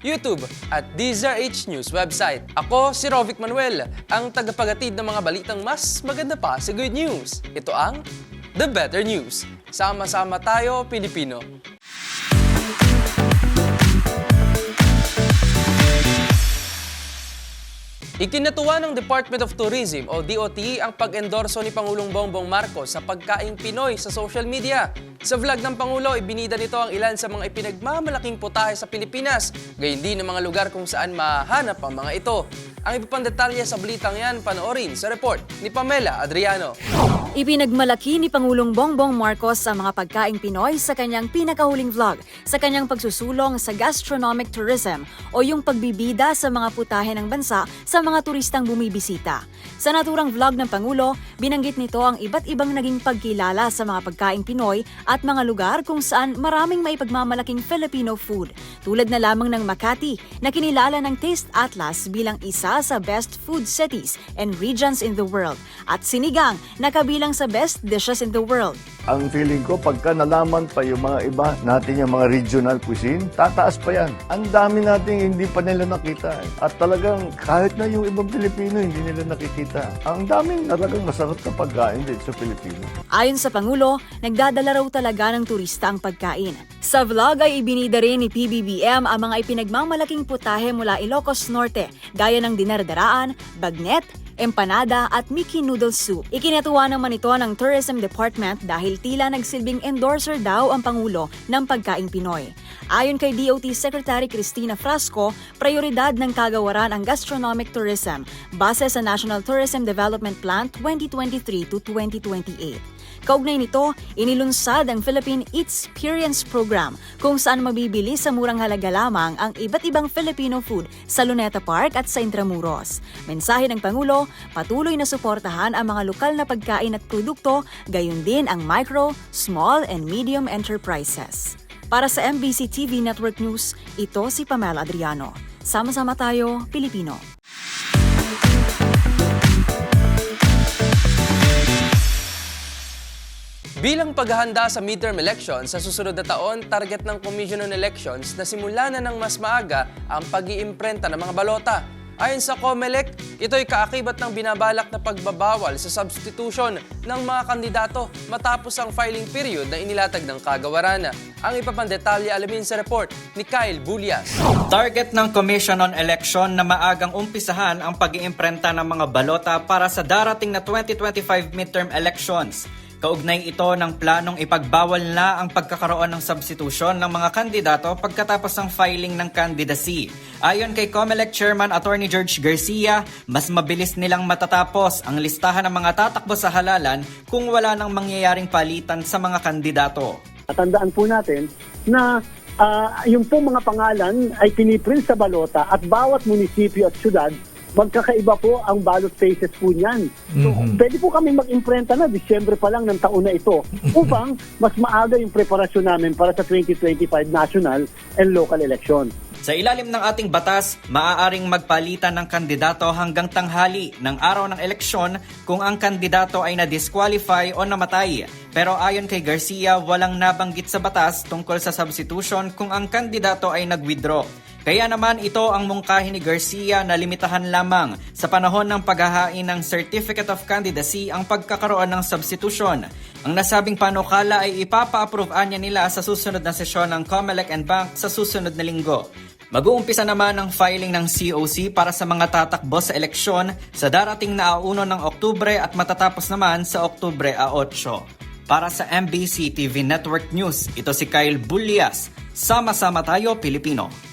YouTube at DZRH News website. Ako si Rovic Manuel, ang tagapagatid ng mga balitang mas maganda pa sa good news. Ito ang The Better News. Sama-sama tayo, Pilipino. Ikinatuwa ng Department of Tourism o DOT ang pag-endorso ni Pangulong Bongbong Marcos sa pagkaing Pinoy sa social media. Sa vlog ng Pangulo, ibinida nito ang ilan sa mga ipinagmamalaking putahe sa Pilipinas, gayon din ng mga lugar kung saan mahanap ang mga ito. Ang iba pang detalye sa balitang yan, panoorin sa report ni Pamela Adriano. Ipinagmalaki ni Pangulong Bongbong Marcos ang mga pagkaing Pinoy sa kanyang pinakahuling vlog sa kanyang pagsusulong sa gastronomic tourism o yung pagbibida sa mga putahe ng bansa sa mga turistang bumibisita. Sa naturang vlog ng Pangulo, binanggit nito ang iba't ibang naging pagkilala sa mga pagkaing Pinoy at mga lugar kung saan maraming maipagmamalaking Filipino food, tulad na lamang ng Makati na kinilala ng Taste Atlas bilang isa sa best food cities and regions in the world at sinigang na kabilang sa best dishes in the world. Ang feeling ko, pagka nalaman pa yung mga iba natin yung mga regional cuisine, tataas pa yan. Ang dami nating hindi pa nila nakita. eh. At talagang kahit na yung ibang Pilipino, hindi nila nakikita. Ang daming talagang masarap na pagkain din sa Pilipino. Ayon sa Pangulo, nagdadala raw talaga ng turista ang pagkain. Sa vlog ay ibinida rin ni PBBM ang mga ipinagmamalaking putahe mula Ilocos Norte, gaya ng dinardaraan, bagnet, empanada at Mickey Noodle Soup. Ikinatuwa naman ito ng Tourism Department dahil tila nagsilbing endorser daw ang Pangulo ng pagkaing Pinoy. Ayon kay DOT Secretary Cristina Frasco, prioridad ng kagawaran ang gastronomic tourism base sa National Tourism Development Plan 2023 to 2028. Kaugnay nito, inilunsad ang Philippine Experience Program kung saan mabibili sa murang halaga lamang ang iba't ibang Filipino food sa Luneta Park at sa Intramuros. Mensahe ng Pangulo, patuloy na suportahan ang mga lokal na pagkain at produkto, gayon din ang micro, small and medium enterprises. Para sa MBC TV Network News, ito si Pamela Adriano. Sama-sama tayo, Pilipino. Bilang paghahanda sa midterm elections sa susunod na taon, target ng Commission on Elections na simula na ng mas maaga ang pag-iimprenta ng mga balota. Ayon sa COMELEC, ito'y kaakibat ng binabalak na pagbabawal sa substitution ng mga kandidato matapos ang filing period na inilatag ng kagawaran. Ang iba pang detalye alamin sa report ni Kyle Bulias. Target ng Commission on Election na maagang umpisahan ang pag-iimprenta ng mga balota para sa darating na 2025 midterm elections. Kaugnay ito ng planong ipagbawal na ang pagkakaroon ng substitution ng mga kandidato pagkatapos ng filing ng candidacy. Ayon kay COMELEC Chairman Attorney George Garcia, mas mabilis nilang matatapos ang listahan ng mga tatakbo sa halalan kung wala nang mangyayaring palitan sa mga kandidato. Tandaan po natin na ah, yung po mga pangalan ay piniprint sa balota at bawat munisipyo at syudad magkakaiba po ang ballot faces po niyan. So, pwede po kami mag-imprenta na Disyembre pa lang ng taon na ito upang mas maaga yung preparasyon namin para sa 2025 national and local election. Sa ilalim ng ating batas, maaaring magpalitan ng kandidato hanggang tanghali ng araw ng eleksyon kung ang kandidato ay na-disqualify o namatay. Pero ayon kay Garcia, walang nabanggit sa batas tungkol sa substitution kung ang kandidato ay nag-withdraw. Kaya naman ito ang mungkahi ni Garcia na limitahan lamang sa panahon ng paghahain ng Certificate of Candidacy ang pagkakaroon ng substitution. Ang nasabing panukala ay ipapa-approve niya nila sa susunod na sesyon ng COMELEC and Bank sa susunod na linggo. Mag-uumpisa naman ang filing ng COC para sa mga tatakbo sa eleksyon sa darating na 1 ng Oktubre at matatapos naman sa Oktubre a 8. Para sa MBC TV Network News, ito si Kyle Bulias. Sama-sama tayo, Pilipino.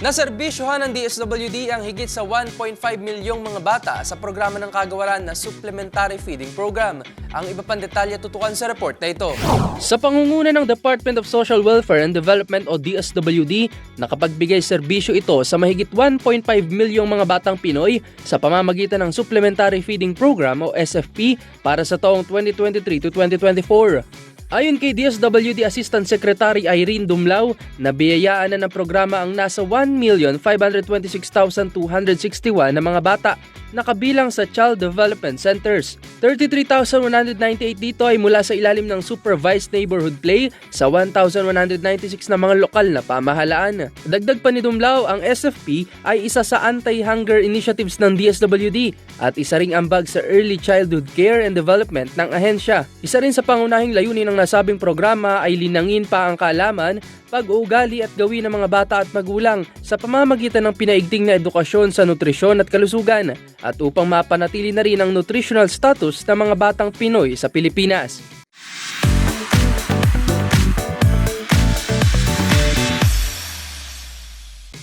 Naserbisyohan ng DSWD ang higit sa 1.5 milyong mga bata sa programa ng kagawaran na Supplementary Feeding Program. Ang iba pang detalye tutukan sa report na ito. Sa pangunguna ng Department of Social Welfare and Development o DSWD, nakapagbigay serbisyo ito sa mahigit 1.5 milyong mga batang Pinoy sa pamamagitan ng Supplementary Feeding Program o SFP para sa taong 2023 to 2024. Ayon kay DSWD Assistant Secretary Irene Dumlao, nabiyayaan na ng programa ang nasa 1,526,261 na mga bata na kabilang sa Child Development Centers. 33,198 dito ay mula sa ilalim ng Supervised Neighborhood Play sa 1,196 na mga lokal na pamahalaan. Dagdag pa ni Dumlao, ang SFP ay isa sa anti-hunger initiatives ng DSWD at isa ring ambag sa early childhood care and development ng ahensya. Isa rin sa pangunahing layunin ng nasabing programa ay linangin pa ang kaalaman, pag-uugali at gawin ng mga bata at magulang sa pamamagitan ng pinaigting na edukasyon sa nutrisyon at kalusugan at upang mapanatili na rin ang nutritional status ng mga batang Pinoy sa Pilipinas.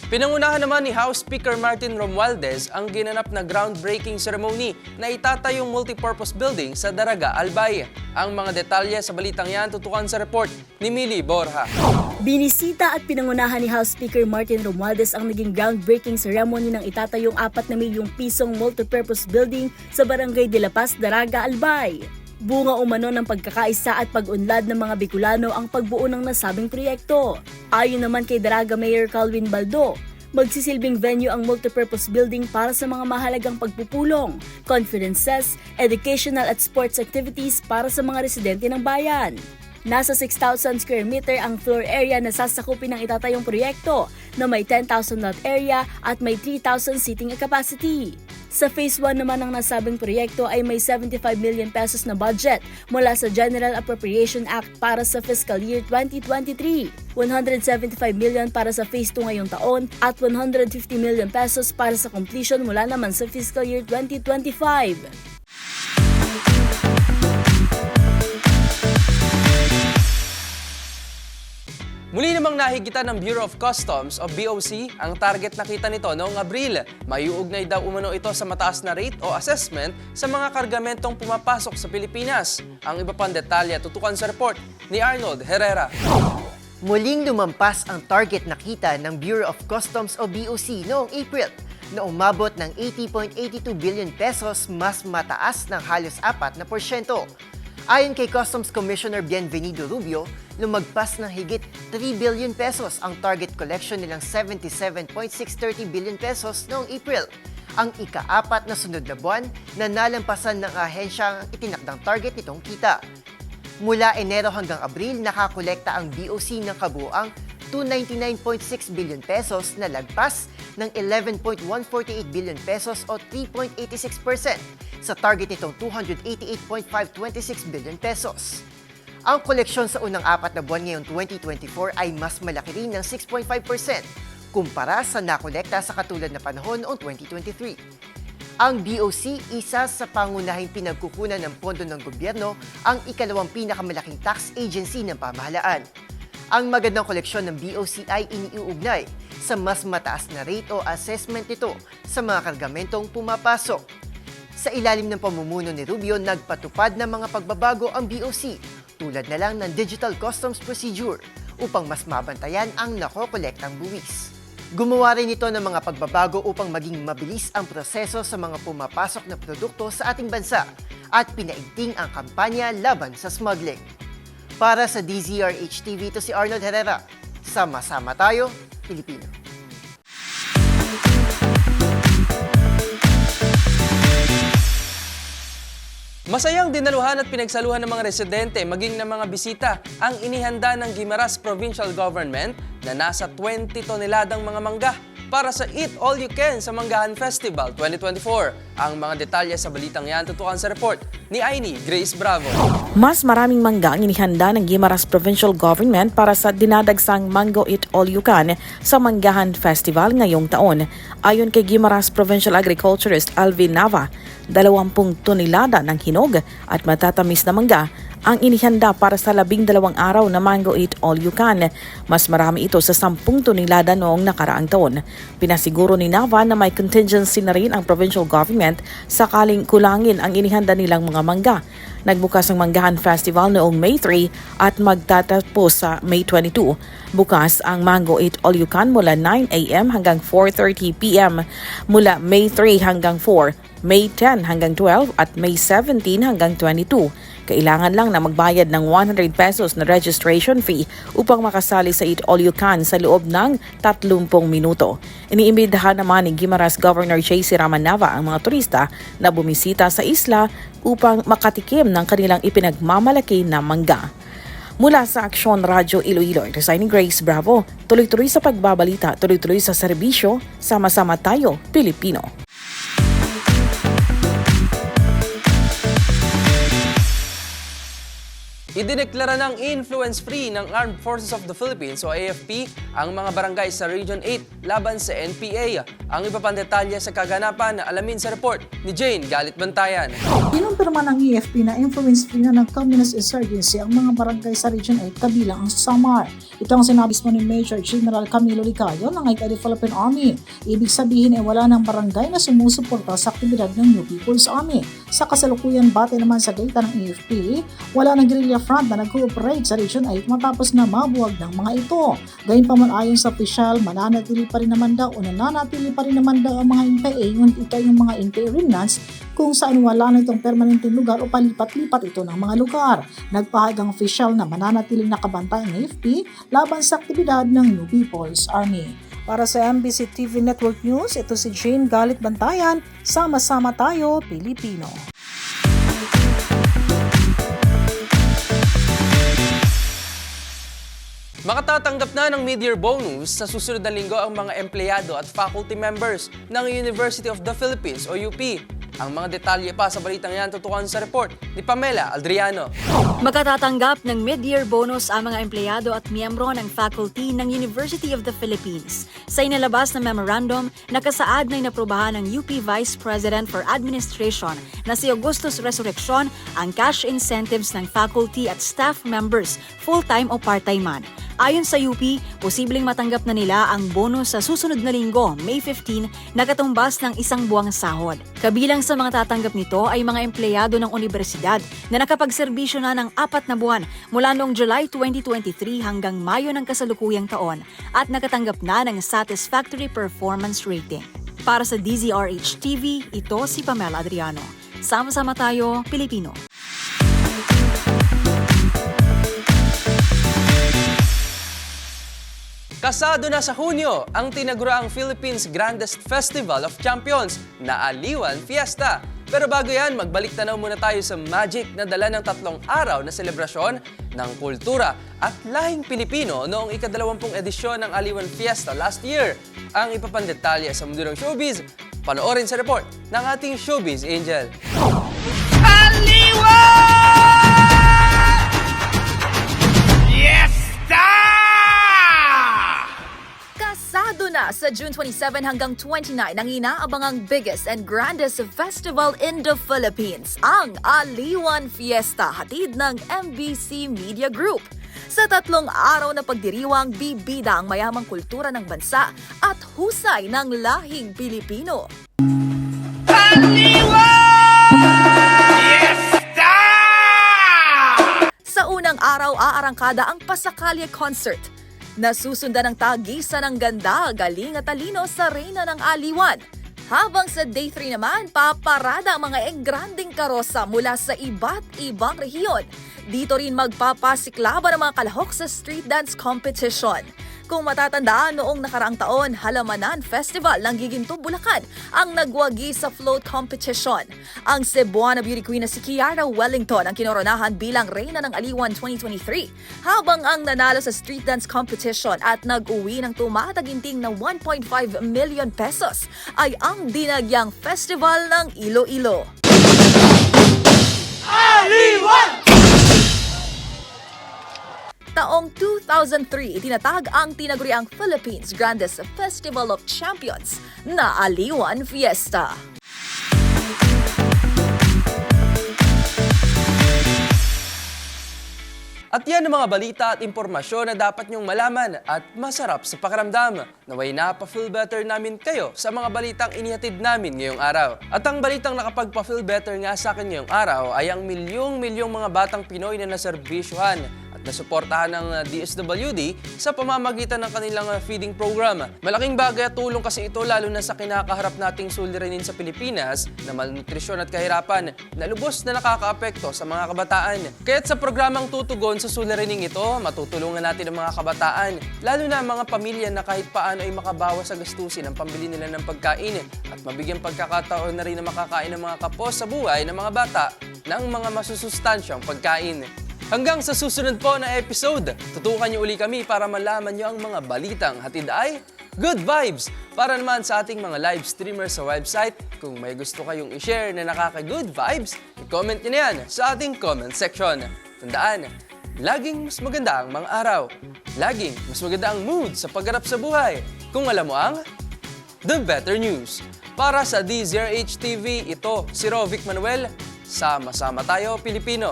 Pinangunahan naman ni House Speaker Martin Romualdez ang ginanap na groundbreaking ceremony na itatayong multipurpose building sa Daraga, Albay. Ang mga detalye sa balitang yan tutukan sa report ni Mili Borja. Binisita at pinangunahan ni House Speaker Martin Romualdez ang naging groundbreaking ceremony ng itatayong 4 na milyong pisong multipurpose building sa Barangay de la Paz, Daraga, Albay. Bunga umano ng pagkakaisa at pag-unlad ng mga Bicolano ang pagbuo ng nasabing proyekto. Ayon naman kay Daraga Mayor Calvin Baldo, magsisilbing venue ang multipurpose building para sa mga mahalagang pagpupulong, conferences, educational at sports activities para sa mga residente ng bayan. Nasa 6,000 square meter ang floor area na sasakupin ng itatayong proyekto na may 10,000 lot area at may 3,000 seating capacity. Sa Phase 1 naman ng nasabing proyekto ay may 75 million pesos na budget mula sa General Appropriation Act para sa fiscal year 2023, 175 million para sa Phase 2 ngayong taon at 150 million pesos para sa completion mula naman sa fiscal year 2025. Muli namang nahigitan ng Bureau of Customs o BOC ang target na kita nito noong Abril. Mayuugnay daw umano ito sa mataas na rate o assessment sa mga kargamentong pumapasok sa Pilipinas. Ang iba pang detalye tutukan sa report ni Arnold Herrera. Muling lumampas ang target na kita ng Bureau of Customs o BOC noong April na umabot ng 80.82 billion pesos mas mataas ng halos 4 na porsyento. Ayon kay Customs Commissioner Bienvenido Rubio, lumagpas ng higit 3 billion pesos ang target collection nilang 77.630 billion pesos noong April. Ang ika-apat na sunod na buwan na nalampasan ng ahensya ang itinakdang target nitong kita. Mula Enero hanggang Abril, nakakolekta ang BOC ng kabuang 299.6 billion pesos na lagpas ng 11.148 billion pesos o 3.86% sa target nitong 288.526 billion pesos. Ang koleksyon sa unang apat na buwan ngayong 2024 ay mas malaki rin ng 6.5% kumpara sa nakolekta sa katulad na panahon noong 2023. Ang BOC, isa sa pangunahing pinagkukunan ng pondo ng gobyerno, ang ikalawang pinakamalaking tax agency ng pamahalaan. Ang magandang koleksyon ng BOC ay iniuugnay sa mas mataas na rate o assessment nito sa mga kargamentong pumapasok. Sa ilalim ng pamumuno ni Rubio, nagpatupad ng mga pagbabago ang BOC tulad na lang ng Digital Customs Procedure upang mas mabantayan ang nakokolektang buwis. Gumawa rin ito ng mga pagbabago upang maging mabilis ang proseso sa mga pumapasok na produkto sa ating bansa at pinaigting ang kampanya laban sa smuggling. Para sa DZRH TV, ito si Arnold Herrera. Sama-sama tayo, Pilipino. Masayang dinaluhan at pinagsaluhan ng mga residente maging ng mga bisita ang inihanda ng Guimaras Provincial Government na nasa 20 toneladang mga mangga para sa Eat All You Can sa Manggahan Festival 2024. Ang mga detalye sa balitang yan tutukan sa report ni Aini Grace Bravo. Mas maraming mangga ang inihanda ng Guimaras Provincial Government para sa dinadagsang Mango Eat All You Can sa Manggahan Festival ngayong taon. Ayon kay Guimaras Provincial Agriculturist Alvin Nava, 20 tonelada ng hinog at matatamis na mangga ang inihanda para sa labing dalawang araw na Mango Eat All You Can. Mas marami ito sa 10 tonelada noong nakaraang taon. Pinasiguro ni Nava na may contingency na rin ang provincial government sakaling kulangin ang inihanda nilang mga mangga. Nagbukas ang Manggahan Festival noong May 3 at magtatapos sa May 22. Bukas ang Mango Eat All You Can mula 9 a.m. hanggang 4.30 p.m. Mula May 3 hanggang 4, May 10 hanggang 12 at May 17 hanggang 22. Kailangan lang na magbayad ng 100 pesos na registration fee upang makasali sa Eat All You Can sa loob ng 30 minuto. Iniimbitahan naman ni Guimaras Governor J.C. Ramanava ang mga turista na bumisita sa isla upang makatikim ng kanilang ipinagmamalaki na mangga. Mula sa Aksyon Radyo Iloilo, Resigning Grace Bravo, tuloy-tuloy sa pagbabalita, tuloy-tuloy sa serbisyo, sama-sama tayo, Pilipino. Idineklara ng influence-free ng Armed Forces of the Philippines o AFP ang mga barangay sa Region 8 laban sa NPA. Ang iba pang detalye sa kaganapan na alamin sa report ni Jane Galit Bantayan. Kinumpirma ng EFP na influence-free na ng communist insurgency ang mga barangay sa Region 8 kabilang ang Samar. Ito ang sinabi mo ni Major General Camilo Licayo ng ICAD Philippine Army. Ibig sabihin ay wala ng barangay na sumusuporta sa aktibidad ng New People's Army. Sa kasalukuyan bate naman sa data ng EFP, wala ng guerrilla front na nag-cooperate sa Region 8 matapos na mabuwag ng mga ito. Gayunpaman ayon sa opisyal, mananatili pa rin naman daw o nananatili pa rin naman daw ang mga NPA, ngunit ito yung mga NPA remnants kung saan wala na itong permanenteng lugar o palipat-lipat ito ng mga lugar. Nagpahag ang opisyal na mananatiling nakabantay ang AFP laban sa aktibidad ng New People's Army. Para sa MBC TV Network News, ito si Jane Galit Bantayan. Sama-sama tayo, Pilipino. Makatatanggap na ng mid-year bonus sa susunod na linggo ang mga empleyado at faculty members ng University of the Philippines o UP. Ang mga detalye pa sa balitang yan tutukan sa report ni Pamela Aldriano. Magkatatanggap ng mid-year bonus ang mga empleyado at miyembro ng faculty ng University of the Philippines. Sa inalabas na memorandum, nakasaad na inaprubahan ng UP Vice President for Administration na si Augustus Resurrection ang cash incentives ng faculty at staff members, full-time o part-time man. Ayon sa UP, posibleng matanggap na nila ang bonus sa susunod na linggo, May 15, na katumbas ng isang buwang sahod. Kabilang sa mga tatanggap nito ay mga empleyado ng universidad na nakapagserbisyo na ng apat na buwan mula noong July 2023 hanggang Mayo ng kasalukuyang taon at nakatanggap na ng satisfactory performance rating. Para sa DZRH TV, ito si Pamela Adriano. Sama-sama tayo, Pilipino. Kasado na sa Hunyo ang tinaguraang Philippines Grandest Festival of Champions na Aliwan Fiesta. Pero bago yan, magbalik tanaw muna tayo sa magic na dala ng tatlong araw na selebrasyon ng kultura at lahing Pilipino noong ikadalawampung edisyon ng Aliwan Fiesta last year. Ang ipapandetalye sa mundo ng showbiz, panoorin sa report ng ating showbiz angel. Kasado na sa June 27 hanggang 29 ang inaabangang biggest and grandest festival in the Philippines, ang Aliwan Fiesta, hatid ng MBC Media Group. Sa tatlong araw na pagdiriwang, bibida ang mayamang kultura ng bansa at husay ng lahing Pilipino. Sa unang araw, aarangkada ang Pasakalye Concert. Nasusundan ng tagisan ng ganda, galing at talino sa Reyna ng Aliwan. Habang sa day 3 naman, paparada ang mga engranding karosa mula sa iba't ibang rehiyon. Dito rin magpapasiklaban ang mga kalahok sa street dance competition. Kung matatandaan noong nakaraang taon, Halamanan Festival ng Giginto, Bulacan ang nagwagi sa float competition. Ang Cebuana beauty queen na si Kiara Wellington ang kinoronahan bilang Reyna ng Aliwan 2023, habang ang nanalo sa street dance competition at nag-uwi ng tumataginting na 1.5 million pesos ay ang dinagyang Festival ng Iloilo. Taong 2003, itinatag ang tinaguriang Philippines Grandest Festival of Champions na Aliwan Fiesta. At yan ang mga balita at impormasyon na dapat nyong malaman at masarap sa pakiramdam. Naway napapa-feel better namin kayo sa mga balitang inihatid namin ngayong araw. At ang balitang nakapagpa-feel better nga sa akin ngayong araw ay ang milyong-milyong mga batang Pinoy na naserbisyuhan at nasuportahan ng DSWD sa pamamagitan ng kanilang uh, feeding program. Malaking bagay at tulong kasi ito lalo na sa kinakaharap nating suliranin sa Pilipinas na malnutrisyon at kahirapan na lubos na nakakaapekto sa mga kabataan. Kaya't sa programang tutugon sa suliraning ito, matutulungan natin ang mga kabataan, lalo na ang mga pamilya na kahit paano ay makabawas sa gastusin ang pambili nila ng pagkain at mabigyan pagkakataon na rin na makakain ng mga kapos sa buhay ng mga bata ng mga masusustansyang pagkain. Hanggang sa susunod po na episode, tutukan niyo uli kami para malaman niyo ang mga balitang hatid ay Good Vibes! Para naman sa ating mga live streamers sa website, kung may gusto kayong i-share na nakaka-good vibes, i-comment niyo na yan sa ating comment section. Tandaan, laging mas maganda ang mga araw. Laging mas maganda ang mood sa paggarap sa buhay. Kung alam mo ang The Better News. Para sa DZRH TV, ito si Rovic Manuel. Sama-sama tayo, Pilipino.